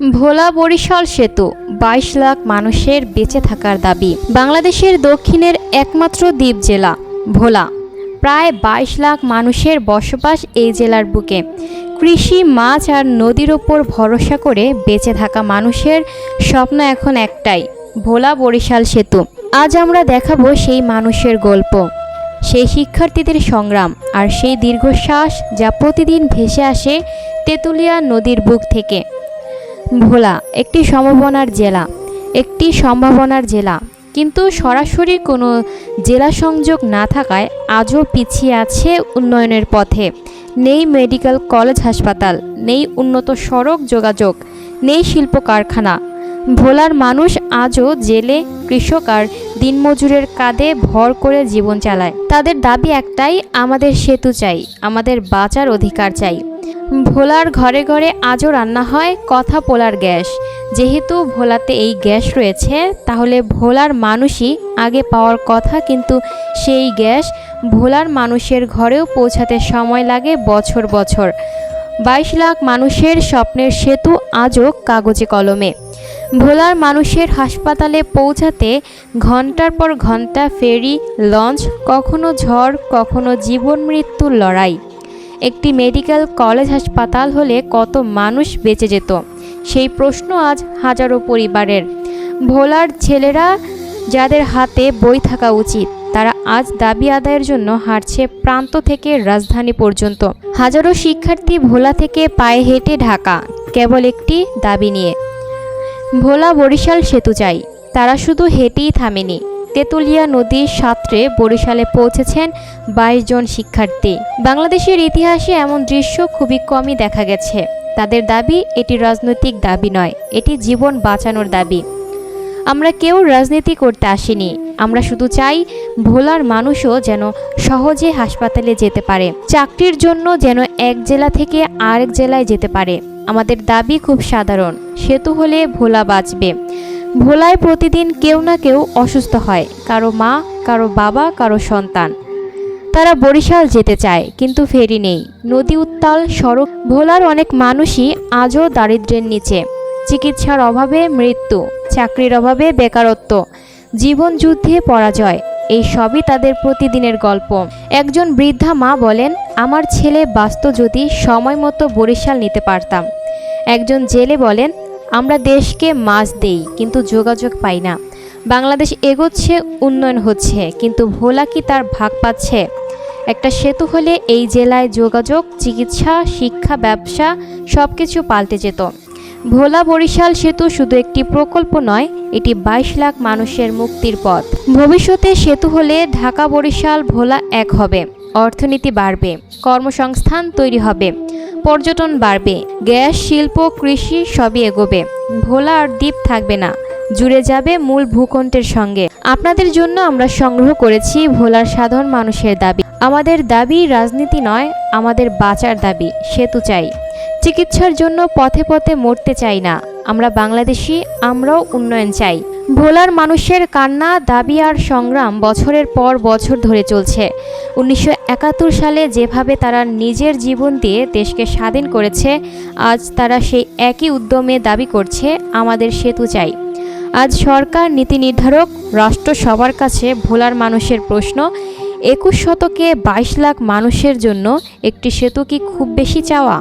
ভোলা বরিশাল সেতু, বাইশ লাখ মানুষের বেঁচে থাকার দাবি। বাংলাদেশের দক্ষিণের একমাত্র দ্বীপ জেলা, ভোলা। প্রায় বাইশ লাখ মানুষের বসবাস এই জেলার বুকে। কৃষি, মাছ আর নদীর ওপর ভরসা করে বেঁচে থাকা মানুষের স্বপ্ন এখন একটাই, ভোলা বরিশাল সেতু। আজ আমরা দেখাবো সেই মানুষের গল্প, সেই শিক্ষার্থীদের সংগ্রাম আর সেই দীর্ঘশ্বাস যা প্রতিদিন ভেসে আসে তেঁতুলিয়া নদীর বুক থেকে। ভোলা, একটি সম্ভাবনার জেলা। একটি সম্ভাবনার জেলা। কিন্তু সরাসরি কোনো জেলা সংযোগ না থাকায় আজও পিছিয়ে আছে উন্নয়নের পথে। নেই মেডিকেল কলেজ হাসপাতাল, নেই উন্নত সড়ক যোগাযোগ, নেই শিল্প কারখানা। ভোলার মানুষ আজও জেলে, কৃষক আর দিনমজুরের কাঁধে ভর করে জীবন চালায়। তাদের দাবি একটাই, আমাদের সেতু চাই, আমাদের বাঁচার অধিকার চাই। ভোলার ঘরে ঘরে আজও রান্না হয়, কথা পোলার গ্যাস। যেহেতু ভোলাতে এই গ্যাস রয়েছে, তাহলে ভোলার মানুষই আগে পাওয়ার কথা, কিন্তু সেই গ্যাস ভোলার মানুষের ঘরেও পৌঁছাতে সময় লাগে বছর বছর। বাইশ লাখ মানুষের স্বপ্নের সেতু আজও কাগজে কলমে। ভোলার মানুষের হাসপাতালে পৌঁছাতে ঘণ্টার পর ঘণ্টা ফেরি, লঞ্চ, কখনো ঝড়, কখনো জীবন মৃত্যুর লড়াই। একটি মেডিকেল কলেজ হাসপাতাল হলে কত মানুষ বেঁচে যেত? সেই প্রশ্ন আজ হাজারো পরিবারের। ভোলার ছেলেরা যাদের হাতে বই থাকা উচিত, তারা আজ দাবি আদায়ের জন্য হাঁটছে প্রান্ত থেকে রাজধানী পর্যন্ত। হাজারো শিক্ষার্থী ভোলা থেকে পায়ে হেঁটে ঢাকা, কেবল একটি দাবি নিয়ে। ভোলা বরিশাল সেতু চাই, তারা শুধু হেঁটেই থামেনি। তেঁতুলিয়া নদীর সাঁতরে বরিশালে পৌঁছেছেন বাইশ জন শিক্ষার্থী। বাংলাদেশের ইতিহাসে এমন দৃশ্য খুবই কমই দেখা গেছে। তাদের দাবি, এটি রাজনৈতিক দাবি নয়, এটি জীবন বাঁচানোর দাবি। আমরা কেউ রাজনীতি করতে আসিনি, আমরা শুধু চাই ভোলার মানুষও যেন সহজে হাসপাতালে যেতে পারে, চাকরির জন্য যেন এক জেলা থেকে আরেক জেলায় যেতে পারে। আমাদের দাবি খুব সাধারণ, সেতু হলে ভোলা বাঁচবে। ভোলায় প্রতিদিন কেউ না কেউ অসুস্থ হয়, কারও মা, কারও বাবা, কারও সন্তান। তারা বরিশাল যেতে চায়, কিন্তু ফেরি নেই। নদী উত্তাল, সড়ক, ভোলার অনেক মানুষই আজও দারিদ্র্যের নিচে। চিকিৎসার অভাবে মৃত্যু, চাকরির অভাবে বেকারত্ব জীবন যুদ্ধে পরাজয়, এই সবই তাদের প্রতিদিনের গল্প। একজন বৃদ্ধা মা বলেন, আমার ছেলে বাস্ত যদি সময় মতো বরিশাল নিতে পারতাম। একজন জেলে বলেন আমরা দেশকে মাছ দেই, কিন্তু যোগাযোগ পাই না। বাংলাদেশ এগোচ্ছে, উন্নয়ন হচ্ছে, কিন্তু ভোলা কি তার ভাগ পাচ্ছে? একটা সেতু হলে এই জেলায় যোগাযোগ, চিকিৎসা, শিক্ষা, ব্যবসা সব কিছু পাল্টে যেত। ভোলা বরিশাল সেতু শুধু একটি প্রকল্প নয়, এটি বাইশ লাখ মানুষের মুক্তির পথ। ভবিষ্যতে সেতু হলে ঢাকা বরিশাল ভোলা এক হবে, অর্থনীতি বাড়বে, কর্মসংস্থান তৈরি হবে। পর্যটন বাড়বে, গ্যাস, শিল্প, কৃষি সবই এগোবে। ভোলা আর দ্বীপ থাকবে না, জুড়ে যাবে মূল ভূখণ্ডের সঙ্গে। আপনাদের জন্য আমরা সংগ্রহ করেছি ভোলার সাধারণ মানুষের দাবি। আমাদের দাবি রাজনীতি নয়, আমাদের বাঁচার দাবি, সেতু চাই। চিকিৎসার জন্য পথে পথে মরতে চাই না, আমরা বাংলাদেশি, আমরাও উন্নয়ন চাই। ভোলার মানুষের কান্না, দাবি আর সংগ্রাম বছরের পর বছর ধরে চলছে। উনিশশো একাত্তর সালে যেভাবে তারা নিজের জীবন দিয়ে দেশকে স্বাধীন করেছে, আজ তারা সেই একই উদ্যমে দাবি করছে, আমাদের সেতু চাই। আজ সরকার, নীতি নির্ধারক, রাষ্ট্র সবার কাছে ভোলার মানুষের প্রশ্ন, একুশ শতকে বাইশ লাখ মানুষের জন্য একটি সেতু কি খুব বেশি চাওয়া?